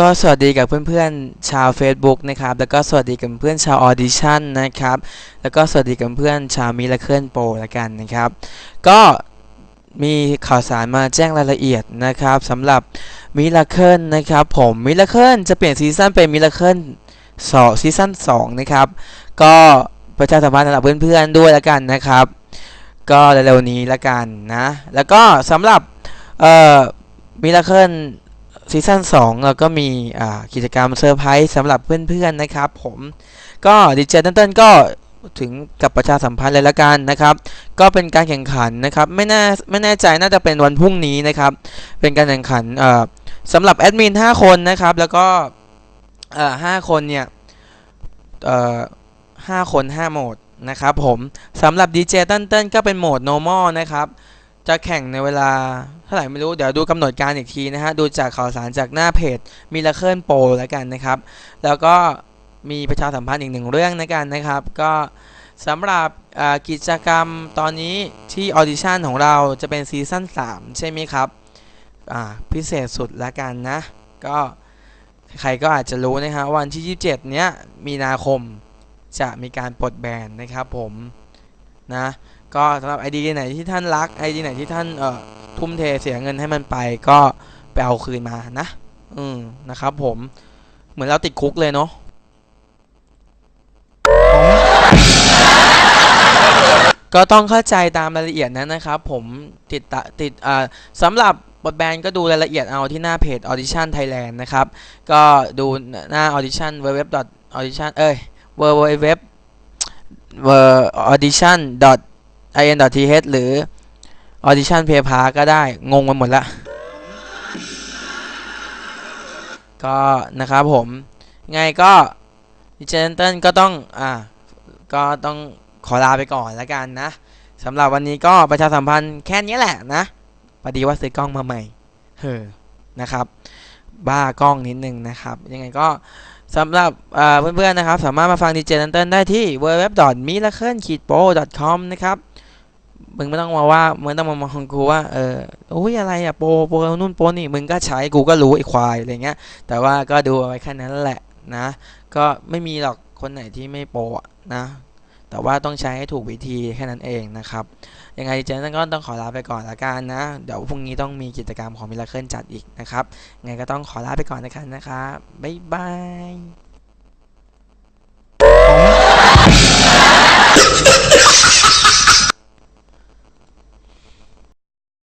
ก็สวัสดีกับเพื่อนๆชาว Facebook นะครับ แล้วก็สวัสดีกับเพื่อนชาวออดิชั่นนะครับ แล้วก็สวัสดีกับเพื่อนชาวมิลเคิลโปรละกันนะครับ ก็มีข่าวสารมาแจ้งรายละเอียดนะครับสำหรับมิลเคิลนะครับผมมิลเคิลจะเปลี่ยนซีซั่นเป็นมิลเคิลสองซีซั่น2นะครับ ก็ประชาสัมพันธ์สำหรับเพื่อนๆด้วยละกันนะครับ ก็เร็วๆนี้ละกันนะ แล้วก็สำหรับเอ่อมิลเคิล ซีซั่น2เราก็มีกิจกรรมเซอร์ไพรส์สำหรับเพื่อนๆนะครับ ผมก็ดีเจต้นต้นก็ถึงกับประชาสัมพันธ์เลยละกันนะครับ ก็เป็นการแข่งขันนะครับไม่แน่ไม่แน่ใจน่าจะเป็นวันพรุ่งนี้นะครับ เป็นการแข่งขันสำหรับแอดมิน5คนนะครับ แล้วก็เอ่อ5คนเนี่ยเอ่อ5คน 5 โหมดนะครับผมสำหรับดีเจต้นต้นก็เป็นโหมด normal นะครับ จะแข่งในเวลาเท่าไหร่ไม่รู้ เดี๋ยวดูกำหนดการอีกทีนะฮะ ดูจากข่าวสารจากหน้าเพจมิลเคิลโปรแล้วกันนะครับ แล้วก็มีประชาสัมพันธ์อีกหนึ่งเรื่องนะกันนะครับ ก็สำหรับกิจกรรมตอนนี้ที่ออดิชั่นของเราจะเป็นซีซั่น3 ใช่ไหมครับพิเศษสุดแล้วกันนะ ก็ใครก็อาจจะรู้นะฮะวันที่ 27 เนี้ยมีนาคมจะมีการปลดแบนนะครับผมนะ ก็สำหรับ ID ไหนที่ท่านรัก ID ไหนที่ท่านเอ่อทุ่มเทเสียเงินให้มันไปก็ไปเอาคืนมานะ อืมนะครับผมเหมือนเราติดคุกเลยเนาะก็ต้องเข้าใจตามรายละเอียดนั้นนะครับ ผมติดตะติดอ่าสำหรับบทแบนก็ดูรายละเอียดเอาที่หน้าเพจ Audition Thailand นะครับ ก็ดูหน้า Audition www audition เอ้ย www audition in.th หรือ audition p a y p a ก็ได้ งงไปหมดละ ก็นะครับผมไงก็ดิเจนเต้นก็ต้อง อ่า ก็ต้องขอลาไปก่อนแล้วกันนะสำหรับวันนี้ก็ประชาสัมพันธ์แค่นี้แหละนะพอดีว่าซื้อกล้องมาใหม่เฮ้อนะครับ บ้ากล้องนิดนึงนะครับ ยังไงก็สำหรับอ่าเพื่อนๆนะครับ สามารถมาฟังดีเจนันเติลได้ที่ www.miracle-pro.com นะครับ มึงไม่ต้องมาว่ามึงต้องมามองกูว่าเออโอ้ยอะไรอะโปรโปรนู่นโปรนี่มึงก็ใช้กูก็รู้ไอ้ควายอะไรเงี้ย แต่ว่าก็ดูเอาไว้แค่นั้นแหละนะ ก็ไม่มีหรอกคนไหนที่ไม่โปรอะนะ แต่ว่าต้องใช้ให้ถูกวิธีแค่นั้นเองนะครับ ยังไงเจนก็ต้องขอลาไปก่อนละกันนะ เดี๋ยวพรุ่งนี้ต้องมีกิจกรรมของมิลเคิลจัดอีกนะครับไงก็ต้องขอลาไปก่อนนะครับนะครับบ๊ายบาย